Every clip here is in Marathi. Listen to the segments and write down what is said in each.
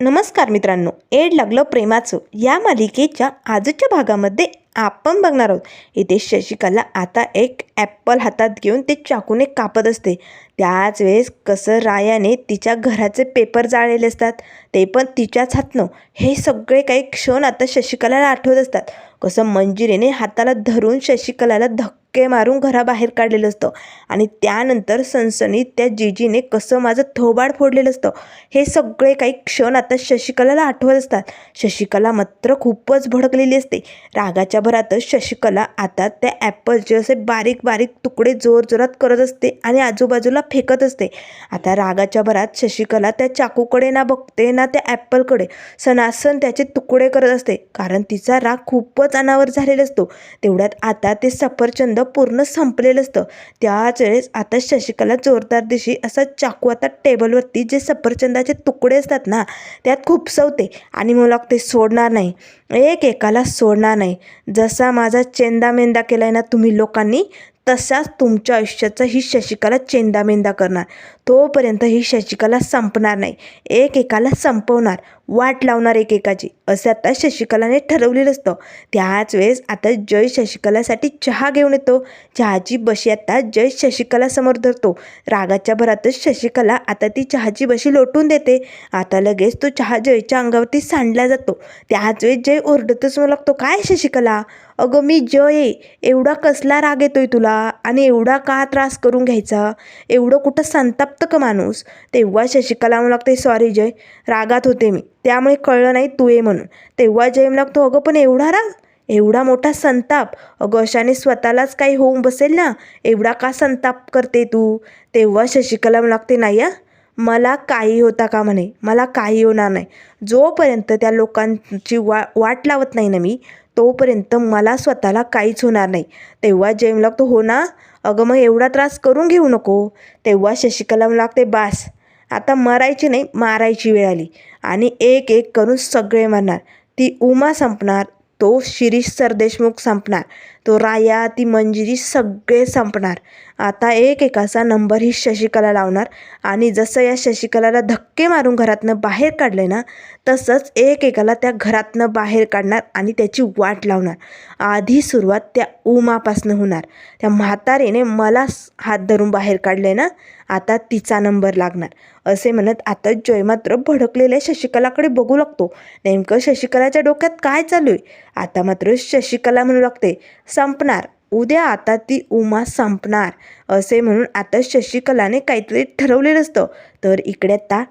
नमस्कार मित्रांनो एड लागलं प्रेमाचं या मालिकेच्या आजच्या भागामध्ये आपण बघणार आहोत. इथे शशिकला आता एक ॲपल हातात घेऊन ते चाकूने कापत असते. त्याच वेळेस कसं रायाने तिच्या घराचे पेपर जाळलेले असतात ते पण तिच्याच हातनं. हे सगळे काही क्षण आता शशिकलाला आठवत असतात. कसं मंजिरीने हाताला धरून शशिकलाला धक मारून घराबाहेर काढलेलं असतं. आणि त्यानंतर सनसनीत त्या जीजीने कसं माझं थोबाड फोडलेलं असतं. हे सगळे काही क्षण आता शशिकलाला आठवत असतात. शशिकला मात्र खूपच भडकलेली असते. रागाच्या भरातच शशिकला आता त्या ॲपलचे असे बारीक बारीक तुकडे जोरजोरात करत असते आणि आजूबाजूला फेकत असते. आता रागाच्या भरात शशिकला त्या चाकूकडे ना बघते ना त्या ॲपलकडे. सणासन त्याचे तुकडे करत असते. कारण तिचा राग खूपच अनावर झालेला असतो. तेवढ्यात आता ते सफरचंद पूर्ण संपलेलं असतं. त्याच वेळेस आता शशिकला जोरदार दिशी असा चाकू आता टेबलवरती जे सफरचंदाचे तुकडे असतात ना त्यात खुपसवते आणि मला ते सोडणार नाही. एक एकाला सोडणार नाही. जसा माझा चेंदामेंदा केला आहे ना तुम्ही लोकांनी तसाच तुमच्या आयुष्याचा ही शशिकला चेंदामेंदा करणार. तोपर्यंत ही शशिकला संपणार नाही. एक एकाला संपवणार. वाट लावणार एकेकाची. असं आता शशिकलाने ठरवलेलं असतं. त्याच वेळेस आता जय शशिकलासाठी चहा घेऊन येतो. चहाची बशी आता जय शशिकलासमोर धरतो. रागाच्या भरातच शशिकला आता ती चहाची बशी लोटून देते. आता लगेच तो चहा जयच्या अंगावरती सांडला जातो. त्याच वेळेस जय ओरडतच म्हणू लागतो काय शशिकला? अगं मी जय एवढा कसला राग येतोय तुला? आणि एवढा का त्रास करून घ्यायचा? एवढं कुठं संताप्त का माणूस? तेव्हा शशिकला म्हणू लागते सॉरी जय. रागात होते मी. त्यामुळे कळलं नाही तू ये म्हणून. तेव्हा जैम लागतो अगं पण एवढा राग? एवढा मोठा संताप? अगं अशाने स्वतःलाच काही होऊन बसेल ना? एवढा का संताप करते तू? तेव्हा शशिकला लागते नाही हा. मला काही होता का म्हणे? मला काही होणार नाही. जोपर्यंत त्या लोकांची वा वाट लावत नाही ना मी तोपर्यंत मला स्वतःला काहीच होणार नाही. तेव्हा जैम लागतो हो ना? अगं मग एवढा त्रास करून घेऊ नको. तेव्हा शशिकला लागते बास. आता मरायची नाही मारायची वेळ आली. आणि एक एक करून सगळे मरणार ती उमा संपणार तो शिरीष सरदेशमुख संपणार. तो राया ती मंजिरी सगळे संपणार. आता एक एकाचा नंबर ही शशिकला लावणार आणि जसं या शशिकलाला धक्के मारून घरातनं बाहेर काढले ना तसंच एक एकाला त्या घरातनं बाहेर काढणार आणि त्याची वाट लावणार. आधी सुरुवात त्या उमापासनं होणार. त्या म्हातारीने मला हात धरून बाहेर काढले ना आता तिचा नंबर लागणार. असे म्हणत आता जय मात्र भडकलेल्या शशिकलाकडे बघू लागतो. नेमकं शशिकलाच्या डोक्यात काय चालू आहे? आता मात्र शशिकला म्हणू लागते संपणार. उद्या आता ती उमा संपणार असे म्हणून आता शशिकलाने काहीतरी ठरवलेलं असतं. तर इकडे आता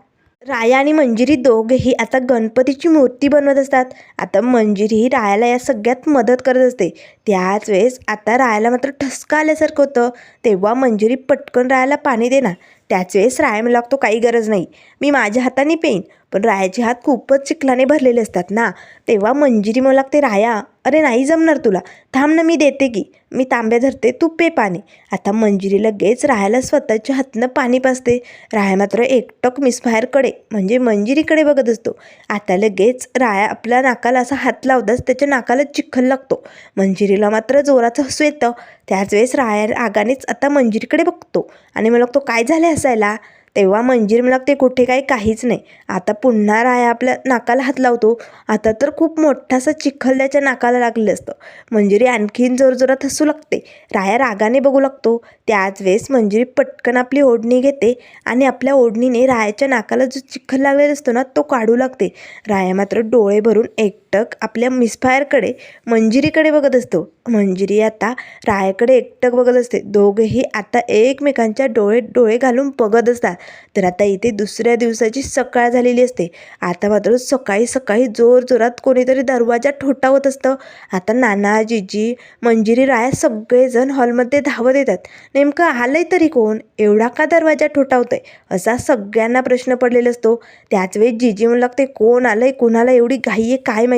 राया आणि मंजिरी दोघेही आता गणपतीची मूर्ती बनवत असतात. आता मंजिरी ही रायाला या सगळ्यात मदत करत असते. त्याच वेळेस आता रायाला मात्र ठसका आल्यासारखं होतं. तेव्हा मंजिरी पटकन रायाला पाणी देणार. त्याच वेळेस राया मला लागतो काही गरज नाही. मी माझ्या हाताने पेन पण रायाचे हात खूपच चिखलाने भरलेले असतात ना. तेव्हा मंजिरी मला लागते राया अरे नाही जमणार तुला. थांब ना मी देते की. मी तांब्या धरते तू पे पाणी. आता मंजिरी लगेच राहायला स्वतःच्या हातनं पाणी पाजते. राया मात्र एकटक मिसफायरकडे म्हणजे मंजिरीकडे बघत असतो. आता लगेच राया आपल्या नाकाला असा हात लावताच त्याच्या नाकाला चिखल लागतो. मंजिरीला मात्र जोराचं हसू येतं. त्याच वेळेस राया रागानेच आता मंजिरीकडे बघतो. आणि मला तो काय झाले असायला तेव्हा मंजिरी मला ते कुठे काही काहीच नाही. आता पुन्हा राया आपल्या नाकाला हात लावतो. आता तर खूप मोठासा चिखल त्याच्या नाकाला लागलेलं असतं. मंजिरी आणखीन जोरजोरात हसू लागते. राया रागाने बघू लागतो. त्याच वेळेस मंजिरी पटकन आपली ओढणी घेते आणि आपल्या ओढणीने रायाच्या नाकाला जो चिखल लागलेला असतो ना तो काढू लागते. राया मात्र डोळे भरून एक एकटक आपल्या मिसफायरकडे मंजिरीकडे बघत असतो. मंजिरी आता रायाकडे एकटक बघत असते. दोघेही आता एकमेकांच्या डोळे डोळे घालून बघत असतात. तर आता इथे दुसऱ्या दिवसाची सकाळ झालेली असते. आता मात्र सकाळी सकाळी जोर जोरात कोणीतरी दरवाजा ठोठावत असतं. आता नाना जिजी मंजिरी राया सगळेजण हॉलमध्ये धावत येतात. नेमकं आलंय तरी कोण? एवढा का दरवाजा ठोठावतोय? असा सगळ्यांना प्रश्न पडलेला असतो. त्याच वेळी जिजी म्हणू लागते कोण आलंय कोणाला एवढी घाई आहे काय माहिती?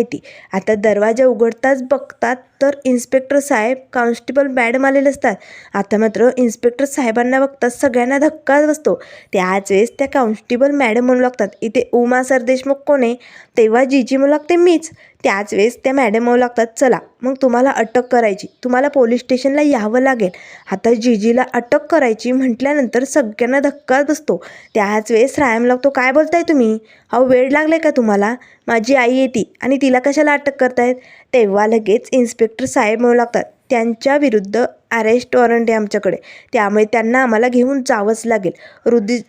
आता दरवाजा उघडताच बघतात तर इन्स्पेक्टर साहेब कॉन्स्टेबल मॅडम आलेले असतात. आता मात्र इन्स्पेक्टर साहेबांना बघताच सगळ्यांना धक्काच बसतो. त्याच वेळेस त्या कॉन्स्टेबल मॅडम म्हणू लागतात इथे उमा सर देशमुख कोण आहे? तेव्हा जीजी म्हणू लागते मीच. त्याच वेळेस त्या मॅडम म्हणू लागतात चला मग तुम्हाला अटक करायची. तुम्हाला पोलीस स्टेशनला यावं लागेल. आता जीजीला अटक करायची म्हटल्यानंतर सगळ्यांना धक्काच बसतो. त्याच वेळेस रायम लागतो काय बोलताय तुम्ही? अहो वेळ लागलाय का तुम्हाला? माझी आई येते आणि तिला कशाला अटक करतायत? तेव्हा लगेच इन्स्पेक्टर साहेब म्हणू लागतात त्यांच्या विरुद्ध अरेस्ट वॉरंट आहे आमच्याकडे. त्यामुळे त्यांना आम्हाला घेऊन जावंच लागेल. रुदी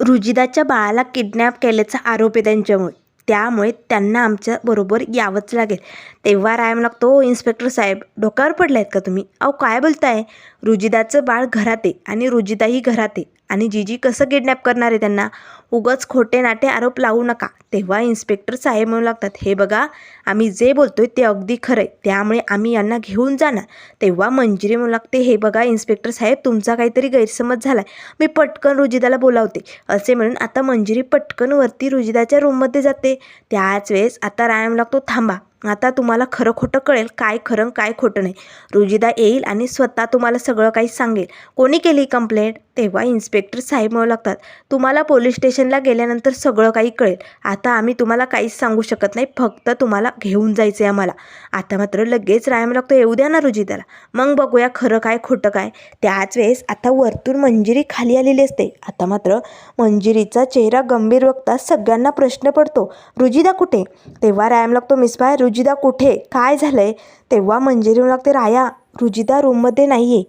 रुजिदाच्या बाळाला किडनॅप केल्याचा आरोप आहे त्यांच्यामुळे. त्यामुळे त्यांना आमच्या बरोबर यावंच लागेल. तेव्हा रायम लागतो इन्स्पेक्टर साहेब डोक्यावर पडले आहेत का तुम्ही? अहो काय बोलताय? रुजिदाचं बाळ घरात आहे आणि रुजिदाही घरात आहे. आणि जीजी कसं किडनॅप करणार आहे त्यांना उगच खोटे नाटे आरोप लावू नका. तेव्हा इन्स्पेक्टर साहेब म्हणू लागतात हे बघा आम्ही जे बोलतोय ते अगदी खरं आहे त्यामुळे आम्ही यांना घेऊन जाणार. तेव्हा मंजिरी म्हणू लागते हे बघा इन्स्पेक्टर साहेब तुमचा काहीतरी गैरसमज झाला आहे मी पटकन रुजिदाला बोलावते. असे म्हणून आता मंजिरी पटकन वरती रुजिदाच्या रूममध्ये जाते. त्याच वेळेस आता रायम लागतो थांबा आता तुम्हाला खरं खोटं कळेल काय खरं काय खोटं नाही. रुजिदा येईल आणि स्वतः तुम्हाला सगळं काही सांगेल. कोणी केली कंप्लेंट तेव्हा इन्स्पेक्टर साहेब मिळू लागतात तुम्हाला पोलीस स्टेशनला गेल्यानंतर सगळं काही कळेल. आता आम्ही तुम्हाला काहीच सांगू शकत नाही. फक्त तुम्हाला घेऊन जायचं आहे आम्हाला. आता मात्र लगेच रायम लागतो. येऊ द्या ना रुजिदाला. मग बघूया खरं काय खोटं काय. त्याच वेळेस आता वरतून मंजिरी खाली आलेली असते. आता मात्र मंजिरीचा चेहरा गंभीर बघता सगळ्यांना प्रश्न पडतो. रुजिदा कुठे? तेव्हा रायम लागतो मिस बाय. रुजिदा कुठे? काय झालंय? तेव्हा मंजिरी म्हणू लागते राया रुजिदा रूममध्ये नाही आहे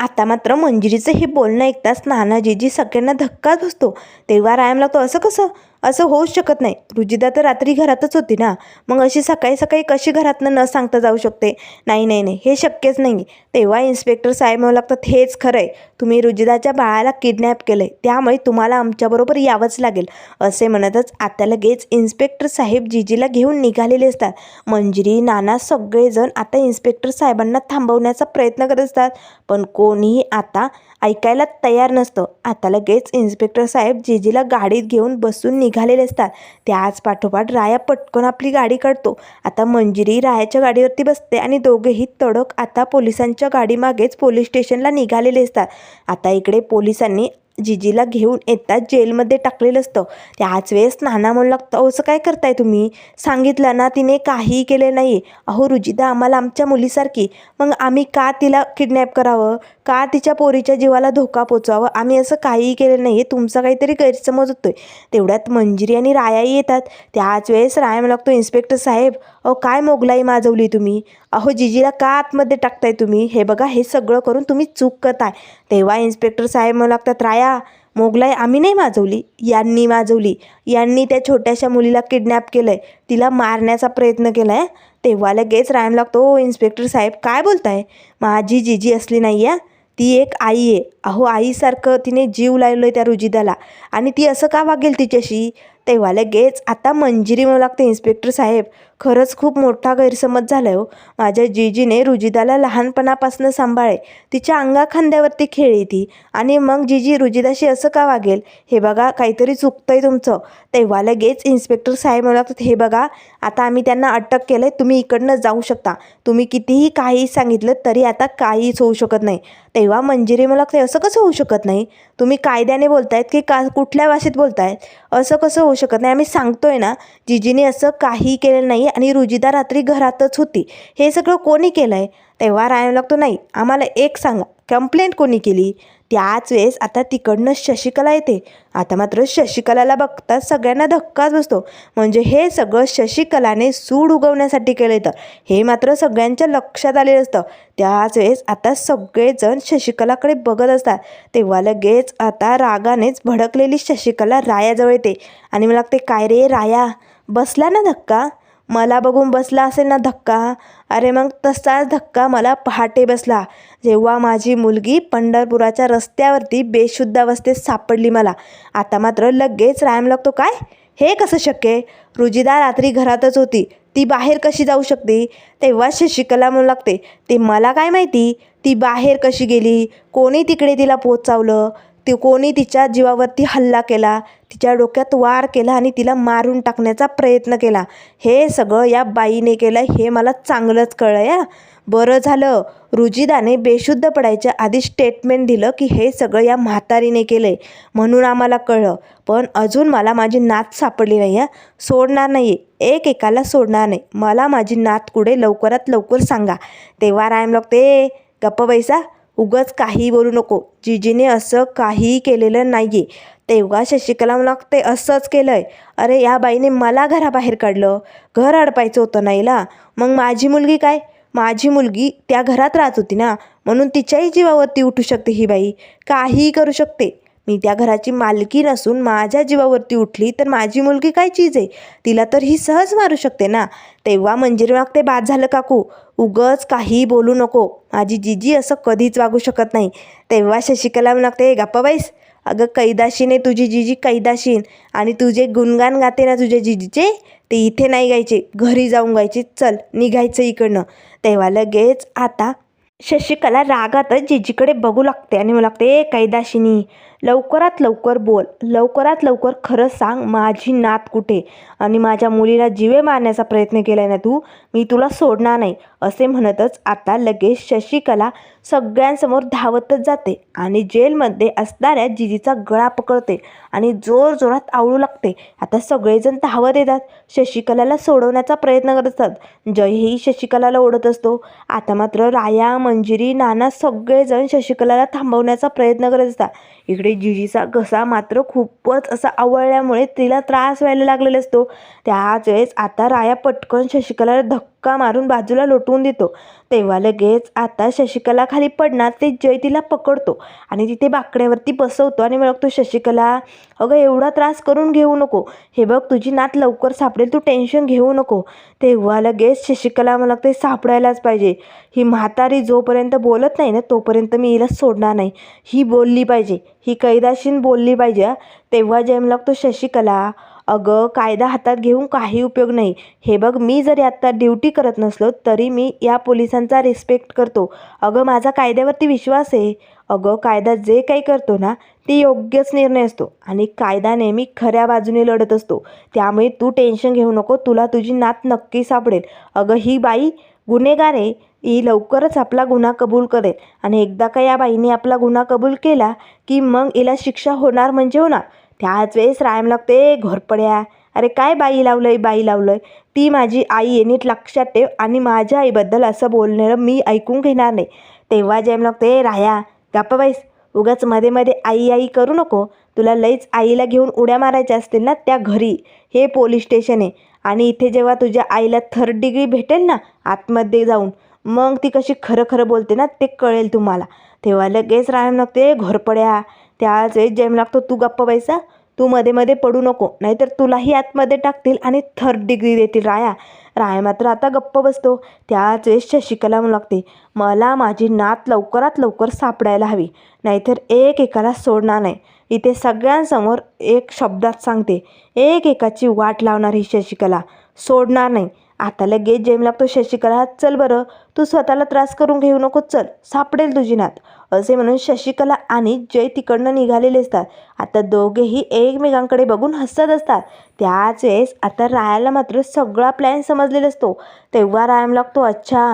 आता मात्र मंजिरीचं हे बोलणं ऐकताच नानाजीजी सगळ्यांना धक्काच बसतो. तेव्हा रायम लागतो असं कसं? असं होऊच शकत नाही. रुजिदा तर रात्री घरातच होती ना. मग अशी सकाळी सकाळी कशी घरातनं न सांगता जाऊ शकते? नाही नाही नाही. हे शक्यच नाही तेव्हा इन्स्पेक्टर साहेब म्हणू लागतात हेच खरं आहे तुम्ही रुजिदाच्या बाळाला किडनॅप केलं आहे त्यामुळे तुम्हाला आमच्याबरोबर यावंच लागेल. असे म्हणतच आता लगेच इन्स्पेक्टर साहेब जीजीला घेऊन निघालेले असतात. मंजिरी नाना सगळेजण आता इन्स्पेक्टर साहेबांना थांबवण्याचा प्रयत्न करत असतात. पण कोणीही आता ऐकायला तयार नसतं. आता लगेच इन्स्पेक्टर साहेब जीजीला गाडीत घेऊन बसून निघालेले असतात. त्याच पाठोपाठ राया पटकन आपली गाडी काढतो. आता मंजिरी रायाच्या गाडीवरती बसते आणि दोघेही तडक आता पोलिसांच्या गाडीमागेच पोलीस स्टेशनला निघालेले असतात. आता इकडे पोलिसांनी जिजीला घेऊन येतात जेलमध्ये टाकलेलं असतं. त्याच वेळेस नाना म्हणू लागतं असं काय करताय तुम्ही? सांगितलं ना तिने काहीही केलं नाही अहो रुजिदा आम्हाला आमच्या मुलीसारखी. मग आम्ही का तिला किडनॅप करावं? का तिच्या पोरीच्या जीवाला धोका पोचावं आम्ही असं काहीही केलं नाही आहे तुमचा काहीतरी गैरसमज होतोय. तेवढ्यात मंजिरी आणि रायाही येतात. त्याच वेळेस राया म्हणू लागतो इन्स्पेक्टर साहेब अहो काय मोगलाई माजवली तुम्ही? अहो जिजीला का आतमध्ये टाकताय तुम्ही? हे बघा हे सगळं करून तुम्ही चूक करताय. तेव्हा इन्स्पेक्टर साहेब म्हणू लागतात राया मोगलाई आम्ही नाही माजवली. यांनी माजवली. यांनी त्या छोट्याशा मुलीला किडनॅप केलं आहे तिला मारण्याचा प्रयत्न केला आहे तेव्हा लगेच रायम लागतो "ओ, इन्स्पेक्टर साहेब काय बोलताय? माझी जिजी असली नाही आहे ती एक आई आहे. अहो आईसारखं तिने जीव लावलो आहे त्या रुजिदाला. आणि ती असं का वागेल तिच्याशी? तेव्हा लगेच आता मंजिरी म्हणू लागते इन्स्पेक्टर साहेब खरंच खूप मोठा गैरसमज झाला आहे हो. माझ्या जीजीने रुजिदाला लहानपणापासून सांभाळे तिच्या अंगा खांद्यावरती खेळली ती. आणि मग जीजी रुजिदाशी असं का वागेल? हे बघा काहीतरी चुकतंय तुमचं. तेव्हा लगेच इन्स्पेक्टर साहेब म्हणू लागतात हे बघा आता आम्ही त्यांना अटक केलं आहे तुम्ही इकडनं जाऊ शकता. तुम्ही कितीही काही सांगितलं तरी आता काहीच होऊ शकत नाही. तेव्हा मंजिरी मला ते असं कसं होऊ शकत नाही? तुम्ही कायद्याने बोलतायत की का कुठल्या भाषेत बोलतायत? असं कसं होऊ शकत नाही? आम्ही सांगतोय ना जिजीने असं काही केलं नाही आणि रुजिदा रात्री घरातच होती. हे सगळं कोणी केलं आहे तेव्हा राहायला लागतो नाही. आम्हाला एक सांगा. कंप्लेंट कोणी केली? त्याच वेळेस आता तिकडनं शशिकला येते. आता मात्र शशिकलाला बघता सगळ्यांना धक्काच बसतो. म्हणजे हे सगळं शशिकलाने सूड उगवण्यासाठी केलं येतं हे मात्र सगळ्यांच्या लक्षात आलेलं असतं. त्याच वेळेस आता सगळेजण शशिकलाकडे बघत असतात. तेव्हा लगेच आता रागानेच भडकलेली शशिकला रायाजवळ येते. आणि मला लागते काय रे राया? बसला ना धक्का? मला बघून बसला असेल ना धक्का. अरे मग तसाच धक्का मला पहाटे बसला. जेव्हा माझी मुलगी पंढरपुराच्या रस्त्यावरती बेशुद्ध अवस्थेत सापडली मला. आता मात्र लगेच रायम लागतो काय? हे कसं शक्य? आहे रुजिदा रात्री घरातच होती. ती बाहेर कशी जाऊ शकते? तेव्हा शशिकला म्हणू लागते ते मला काय माहिती? ती बाहेर कशी गेली? कोणी तिकडे तिला पोचावलं? ती कोणी तिच्या जीवावरती हल्ला केला? तिच्या डोक्यात वार केला आणि तिला मारून टाकण्याचा प्रयत्न केला. हे सगळं या बाईने केलं हे मला चांगलंच कळलं या. बरं झालं. रुजिदाने बेशुद्ध पडायच्या आधी स्टेटमेंट दिलं की हे सगळं या म्हातारीने केलं आहे म्हणून आम्हाला कळलं. पण अजून मला माझी नात सापडली नाही आहे सोडणार नाही एक एकाला सोडणार नाही. मला माझी नात कुठे? लवकरात लवकर सांगा. तेव्हा रायम ते गप्प बैसा. उगाच काही बोलू नको. जिजीने असं काहीही केलेलं नाही आहे तेव्हा शशिकला मला ते असंच केलं आहे अरे या बाईने मला घराबाहेर काढलं. घर अडपायचं होतं नाहीला मग माझी मुलगी काय? माझी मुलगी त्या घरात राहत होती ना. म्हणून तिच्याही जीवावरती उठू शकते ही बाई. काहीही करू शकते. मी त्या घराची मालकी नसून माझ्या जीवावरती उठली तर माझी मुलगी काय चीज आहे? तिला तर ही सहज मारू शकते ना? तेव्हा मंजिरी ते बाद झालं काकू. उगच काही बोलू नको. माझी जिजी असं कधीच वागू शकत नाही. तेव्हा शशिकला लागते गप्पा बाईस अगं कैदाशीन आहे तुझी जिजी कैदाशीन. आणि तुझे गुणगान गाते ना तुझ्या जिजीचे? ते इथे नाही गायचे. घरी जाऊन गायचे. चल निघायचं इकडनं. तेव्हा लगेच आता शशिकला रागातच जिजीकडे बघू लागते आणि मला लागते "ए, कैदाशिनी लवकरात लवकर बोल. लवकरात लवकर खरं सांग माझी नात कुठे? आणि माझ्या मुलीला जिवे मारण्याचा प्रयत्न केला ना तू? मी तुला सोडणार नाही. असे म्हणतच आता लगेच शशिकला सगळ्यांसमोर धावतच जाते आणि जेलमध्ये असणाऱ्या जिजीचा गळा पकडते आणि जोर जोरात आवळू लागते. आता सगळेजण धावत येतात. शशिकलाला सोडवण्याचा प्रयत्न करत असतात जयही शशिकलाला ओढत असतो. आता मात्र राया मंजिरी नाना सगळेजण शशिकलाला थांबवण्याचा प्रयत्न करत असतात. इकडे जिजीचा घसा मात्र खूपच असा आवळल्यामुळे तिला त्रास व्हायला लागलेला असतो. त्याच वेळेस आता राया पटकन शशिकलाला धक्का मारून बाजूला लोटवून देतो. तेव्हा लगेच आता शशिकला खाली पडणार ते जय तिला पकडतो आणि तिथे बाकड्यावरती बसवतो आणि म्हणतो शशिकला अगं एवढा त्रास करून घेऊ नको. हे बघ तुझी नात लवकर सापडेल तू टेन्शन घेऊ नको. तेव्हा लगेच शशिकला मला ते सापडायलाच पाहिजे. ही म्हातारी जोपर्यंत बोलत नाही ना तोपर्यंत मी हिला सोडणार नाही. ही बोलली पाहिजे. ही कैदाशीन बोलली पाहिजे तेव्हा जय मला लागतो शशिकला अगं कायदा हातात घेऊन काही उपयोग नाही. हे बघ मी जरी आत्ता ड्युटी करत नसलो तरी मी या पोलिसांचा रिस्पेक्ट करतो. अगं माझा कायद्यावरती विश्वास आहे. अगं कायदा जे काही करतो ना ते योग्यच निर्णय असतो. आणि कायदा नेहमी खऱ्या बाजूने लढत असतो. त्यामुळे तू टेन्शन घेऊ नको तुला तुझी नात नक्की सापडेल. अगं ही बाई गुन्हेगार आहे. ही लवकरच आपला गुन्हा कबूल करेल. आणि एकदा का या बाईने आपला गुन्हा कबूल केला की मग हिला शिक्षा होणार म्हणजे होणार? त्याच वेळेस रायम लागते घोरपड्या अरे काय बाई लावलं आहे बाई लावलं आहे ती माझी आई आहे नीट लक्षात ठेव आणि माझ्या आईबद्दल असं बोलणारं मी ऐकून घेणार नाही. तेव्हा जेम लागते राया गप्पा बाईस उगाच मध्ये मध्ये आई आई करू नको. तुला लईच आईला घेऊन उड्या मारायच्या असतील ना त्या घरी. हे पोलीस स्टेशन आहे आणि इथे जेव्हा तुझ्या आईला थर्ड डिग्री भेटेल ना आतमध्ये जाऊन मग ती कशी खरं खरं बोलते ना ते कळेल तुम्हाला. तेव्हा लगेच रायम लागते घोरपड्या त्याच वेळेस जेम लागतो तू गप्प बैसा तू मध्ये मध्ये पडू नको नाहीतर तुलाही आतमध्ये टाकतील आणि थर्ड डिग्री देतील राया. राया मात्र आता गप्प बसतो त्याच वेळेस शशिकला म्हणू लागते मला माझी नात लवकरात लवकर सापडायला हवी नाहीतर एक एकाला सोडणार नाही. इथे सगळ्यांसमोर एक शब्दात सांगते एक एकाची वाट लावणार ही शशिकला सोडणार नाही. आता लगेच जेम लागतो शशिकला चल बरं तू स्वतःला त्रास करून घेऊ नको चल सापडेल तुझी नात. असे म्हणून शशिकला आणि जय तिकडनं निघालेले असतात. आता दोघेही एकमेकांकडे बघून हसत असतात. त्याच वेळेस आता रायाला मात्र सगळा प्लॅन समजलेला असतो. तेव्हा रायम लागतो अच्छा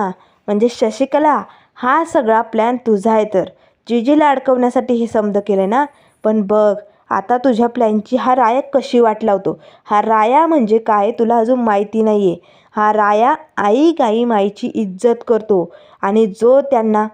म्हणजे शशिकला हा सगळा प्लॅन तुझा आहे तर. जिजीला अडकवण्यासाठी हे समज केलं ना? पण बघ आता तुझ्या प्लॅनची हा राया कशी वाट लावतो? हा राया म्हणजे काय तुला अजून माहिती नाही आहे हा राया आई गाई माईची इज्जत करतो. आणि जो त्यांना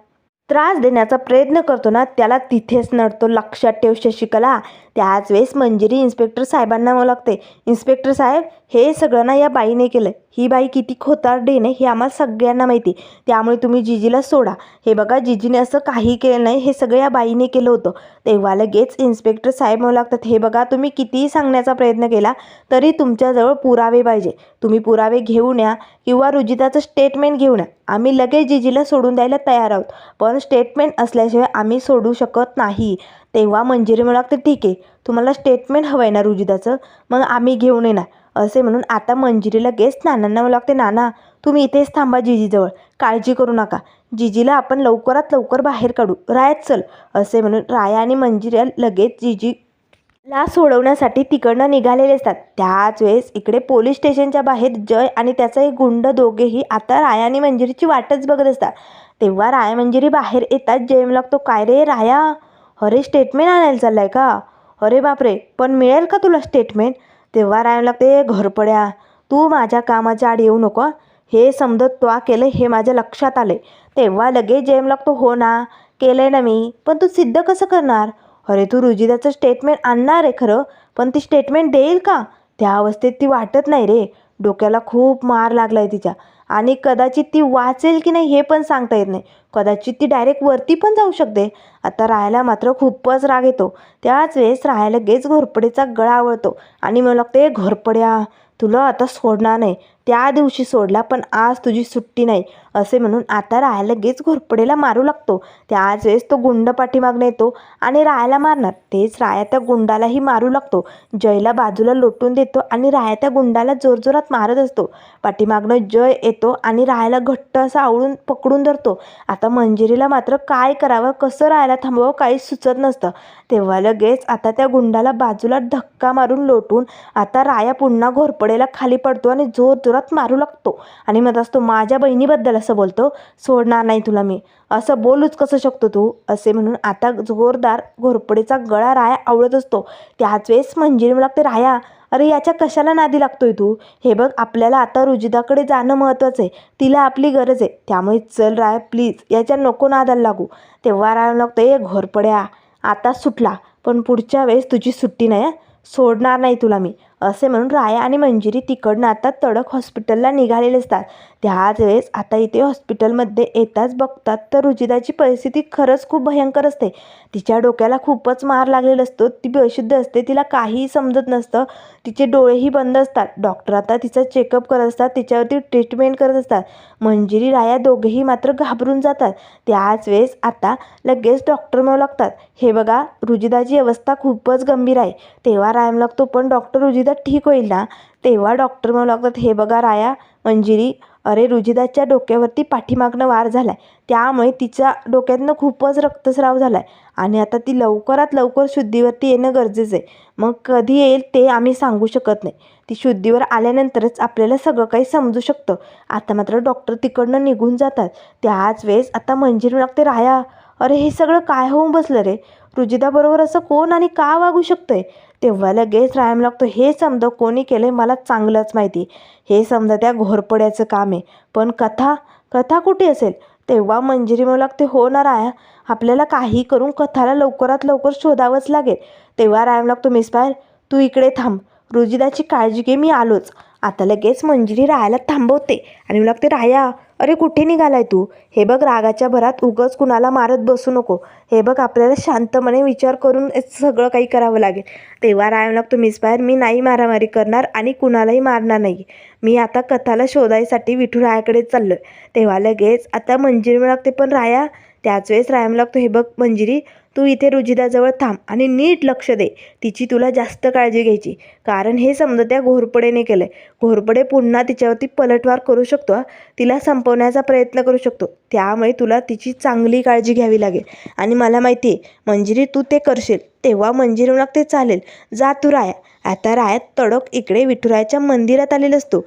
त्रास देण्याचा प्रयत्न करतो ना त्याला तिथेच नडतो लक्षात ठेव शशिकला. त्याच वेळेस मंजिरी इन्स्पेक्टर साहेबांना मग लागते. इन्स्पेक्टर साहेब हे सगळं ना या बाईने केलं ही बाई किती खोतार नाही हे आम्हाला सगळ्यांना माहिती. त्यामुळे तुम्ही जिजीला सोडा. हे बघा जिजीने असं काही केलं नाही हे सगळं या बाईने केलं होतं. तेव्हा लगेच इन्स्पेक्टर साहेब म्हणू लागतात. हे बघा तुम्ही कितीही सांगण्याचा प्रयत्न केला तरी तुमच्याजवळ पुरावे पाहिजे. तुम्ही पुरावे घेऊन या किंवा रुजिताचं स्टेटमेंट घेऊन या आम्ही लगेच जिजीला सोडून द्यायला तयार आहोत. पण स्टेटमेंट असल्याशिवाय आम्ही सोडू शकत नाही. तेव्हा मंजिरी म्हणू लागते ठीक आहे तुम्हाला स्टेटमेंट हवं आहे ना रुजिताचं मग आम्ही घेऊन येणार. असे म्हणून आता मंजिरी लगेच नानांना मला लागते नाना तुम्ही इथेच थांबा जिजीजवळ काळजी करू नका. जिजीला आपण लवकरात लवकर बाहेर काढू. रायात चल. असे म्हणून राया आणि मंजिऱ्या लगेच जिजी ला सोडवण्यासाठी तिकडनं निघालेले असतात. त्याच वेळेस इकडे पोलीस स्टेशनच्या बाहेर जय आणि त्याचा एक गुंड दोघेही आता राया आणि मंजिरीची वाटच बघत असतात. तेव्हा राया मंजिरी बाहेर येतात. जय लागतो काय रे राया? अरे स्टेटमेंट आणायला चाललाय का? अरे बापरे पण मिळेल का तुला स्टेटमेंट तेव्हा राहायला लागते घरपड्या. तू माझ्या कामाच्या आड येऊ नको हे. समजत त्वा केलं हे माझ्या लक्षात आलं तेव्हा लगेच जेम लागतो हो ना केलंय ना मी पण तू सिद्ध कसं करणार? अरे तू रुजिदाचं स्टेटमेंट आणणार आहे खरं पण ती स्टेटमेंट देईल का? त्या अवस्थेत ती वाटत नाही रे. डोक्याला खूप मार लागला आहे तिच्या. आणि कदाचित ती वाचेल की नाही हे पण सांगता येत नाही. कदाचित ती डायरेक्ट वरती पण जाऊ शकते. आता राहायला मात्र खूपच राग येतो. त्याच वेळेस राहायला गेच घोरपडेचा गळा आवळतो आणि मला लागते घोरपड्या तुला आता सोडणार नाही. त्या दिवशी सोडला पण आज तुझी सुट्टी नाही. असे म्हणून आता राहायला गेच घोरपडेला मारू लागतो. त्याच वेळेस तो गुंड पाठीमागणे येतो आणि रायाला मारणार. तेच राया त्या गुंडालाही मारू लागतो. जयला बाजूला लोटून देतो आणि राया त्या गुंडाला जोरजोरात मारत असतो. पाठीमागनं जय येतो आणि रायाला घट्ट असं आवळून पकडून धरतो. आता मंजिरीला मात्र काय करावं कसं राहायला थांबवावं काहीच सुचत नसतं. तेव्हा लगेच आता त्या गुंडाला बाजूला धक्का मारून लोटून आता राया पुन्हा घोरपडेला खाली पडतो आणि जोर जोरात मारू लागतो. आणि मग असतो माझ्या बहिणीबद्दल असं बोलतो सोडणार नाही तुला मी. असं बोलूच कसं शकतो तू? असे म्हणून आता जोरदार घोरपडीचा गळा राया आवडत असतो. त्याच वेळेस मंजिरी मला लागते राया अरे याच्या कशाला नादी लागतोय तू? हे बघ आपल्याला आता रुजिदाकडे जाणं महत्त्वाचं आहे. तिला आपली गरज आहे. त्यामुळे चल राय प्लीज याच्या नको नादाला लागू. तेव्हा राया लागतो ए घोरपड्या आता सुटला. पण पुढच्या वेळेस तुझी सुट्टी नाही सोडणार नाही तुला मी. असे म्हणून राया आणि मंजिरी तिकडनं आता तडक हॉस्पिटलला निघालेले असतात. त्याच वेळेस आता इथे हॉस्पिटलमध्ये येताच बघतात तर रुजिदाची परिस्थिती खरंच खूप भयंकर असते. तिच्या डोक्याला खूपच मार लागलेला असतो. ती बेशुद्ध असते. तिला काहीही समजत नसतं. तिचे डोळेही बंद असतात. डॉक्टर आता तिचा चेकअप करत असतात. तिच्यावरती ट्रीटमेंट करत असतात. मंजिरी राया दोघेही मात्र घाबरून जातात. त्याच वेळेस आता लगेच डॉक्टर म्हणू लागतात हे बघा रुजिदाची अवस्था खूपच गंभीर आहे. तेव्हा रायम लागतो पण डॉक्टर रुजिदा ठीक होईल ना? तेव्हा डॉक्टर म्हणू लागतात हे बघा राया मंजिरी अरे रुजिदाच्या डोक्यावरती पाठीमागनं वार झाला आहे त्यामुळे तिच्या डोक्यातनं खूपच रक्तस्राव झाला आहे आणि आता ती लवकरात लवकर शुद्धीवरती येणं गरजेचं आहे मग कधी येईल ते आम्ही सांगू शकत नाही. ती शुद्धीवर आल्यानंतरच आपल्याला सगळं काही समजू शकतं. आता मात्र डॉक्टर तिकडनं निघून जातात. त्याच वेळेस आता मंजिरी लागते राया अरे हे सगळं काय होऊन बसलं रे? रुजिदाबरोबर असं कोण आणि का वागू शकतं आहे तेव्हा लगेच रायम लागतो हे समजा कोणी केलं मला चांगलंच माहिती. हे समजा त्या घोरपड्याचं काम आहे. पण कथा कथा कुठे असेल? तेव्हा मंजिरी म्हणू लागते हो ना राया आपल्याला काही करून कथाला लवकरात लवकर शोधावंच लागेल. तेव्हा रायम लागतो मिस पायर तू इकडे थांब. रुजिदाची काळजी घे मी आलोच. आता लगेच मंजिरी रायाला थांबवते आणि मला लागते राया अरे कुठे निघालाय तू? हे बघ रागाच्या भरात उगच कुणाला मारत बसू नको. हे बघ आपल्याला शांतपणे विचार करून सगळं काही करावं लागेल. तेव्हा राय लागतो मिसबायर मी नाही मारामारी करणार आणि कुणालाही मारणार नाही मी आता कथाला शोधायसाठी विठुरायाकडे चाललो आहे तेव्हा लगेच आता मंजिरी लागते पण राया. त्याच वेळेस रायम लागतो हे बघ मंजिरी तू इथे रुजिदाजवळ थांब आणि नीट लक्ष दे. तिची तुला जास्त काळजी घ्यायची. कारण हे समजा त्या घोरपडेने केलं आहे घोरपडे पुन्हा तिच्यावरती पलटवार करू शकतो तिला संपवण्याचा प्रयत्न करू शकतो. त्यामुळे तुला तिची चांगली काळजी घ्यावी लागेल. आणि मला माहिती आहे मंजिरी तू ते करशील तेव्हा मंजिरीला लागते चालेल. जा तू राया. आता रायात तडक इकडे विठुरायाच्या मंदिरात आलेला असतो.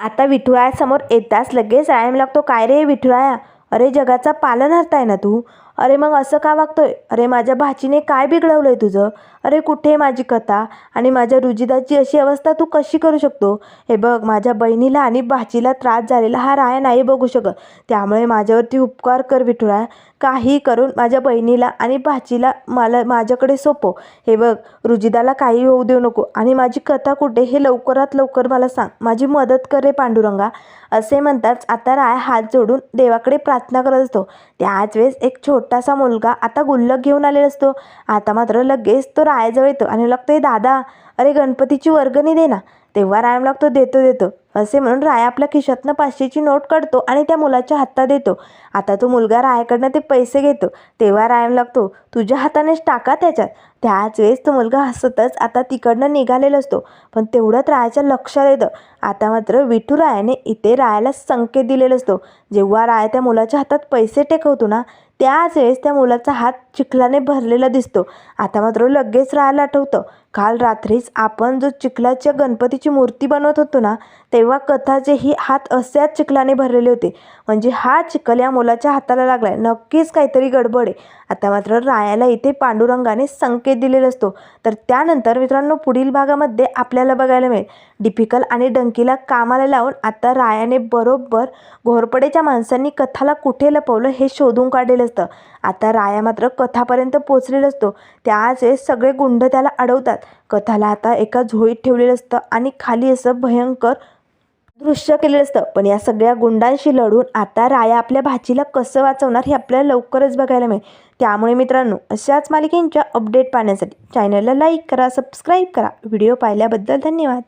आता विठुरायासमोर येताच लगेच रायम लागतो. काय रे विठुराया? अरे जगाचा पालन आहे ना तू? अरे मग असं का वागतोय? अरे माझ्या भाचीने काय बिघडवलं आहे तुझं? अरे कुठे माझी कथा? आणि माझ्या रुजिदाची अशी अवस्था तू कशी करू शकतो? हे बघ माझ्या बहिणीला आणि भाचीला त्रास झालेला हा राया नाही बघू शकत. त्यामुळे माझ्यावरती उपकार कर विठुरा. काही करून माझ्या बहिणीला आणि भाचीला मला माझ्याकडे सोपव. हे बघ रुजिदाला काही होऊ देऊ नको. आणि माझी कथा कुठे हे लवकरात लवकर मला सांग. माझी मदत कर रे पांडुरंगा. असे म्हणताच आता राय हात जोडून देवाकडे प्रार्थना करत असतो. त्याच वेळेस एक छोटासा मुलगा आता गुल्लक घेऊन आलेला असतो. आता मात्र लगेच तो रायाजवळ येतो आणि लागतो हे दादा अरे गणपतीची वर्गणी दे ना. तेव्हा रायम लागतो देतो देतो. असे म्हणून राया आपल्या खिशातनं पाचशेची नोट काढतो आणि त्या मुलाच्या हातात देतो. आता तो मुलगा रायाकडनं ते पैसे घेतो. तेव्हा रायम लागतो तुझ्या हातानेच टाका त्याच्यात. त्याच वेळेस तो मुलगा हसतच आता तिकडनं निघालेला असतो. पण तेवढ्यात रायाच्या लक्षात येतं. आता मात्र विठू रायाने इथे रायाला संकेत दिलेला असतो. जेव्हा राया त्या मुलाच्या हातात पैसे टेकवतो ना त्याच वेळेस त्या मुलाचा हात चिखलाने भरलेला दिसतो. आता मात्र लगेच राहायला आठवतं. काल रात्रीच आपण जो चिखलाच्या गणपतीची मूर्ती बनवत होतो ना तेव्हा कथाचे ही हात अशाच चिखलाने भरलेले होते. म्हणजे हा चिखल या मुलाच्या हाताला लागलाय. नक्कीच काहीतरी गडबड आहे. आता मात्र रायाला इथे पांडुरंगाने संकेत दिलेला असतो. तर त्यानंतर मित्रांनो पुढील भागामध्ये आपल्याला बघायला मिळेल. डिफिकल आणि डंकीला कामाला लावून आता रायाने बरोबर घोरपडेच्या माणसांनी कथाला कुठे लपवलं हे शोधून काढलेलं असतं. आता राया मात्र कथापर्यंत पोचलेला असतो. त्याच सगळे गुंड त्याला अडवतात. कथाला आता एका झोळीत ठेवलेलं असतं आणि खाली असं भयंकर दृश्य केलेलं असतं. पण या सगळ्या गुंडांशी लढून आता राया आपल्या भाचीला कसं वाचवणार हे आपल्याला लवकरच बघायला मिळेल. त्यामुळे मित्रांनो अशाच मालिकेंच्या अपडेट पाहण्यासाठी चॅनलला लाईक करा सबस्क्राईब करा. व्हिडिओ पाहिल्याबद्दल धन्यवाद.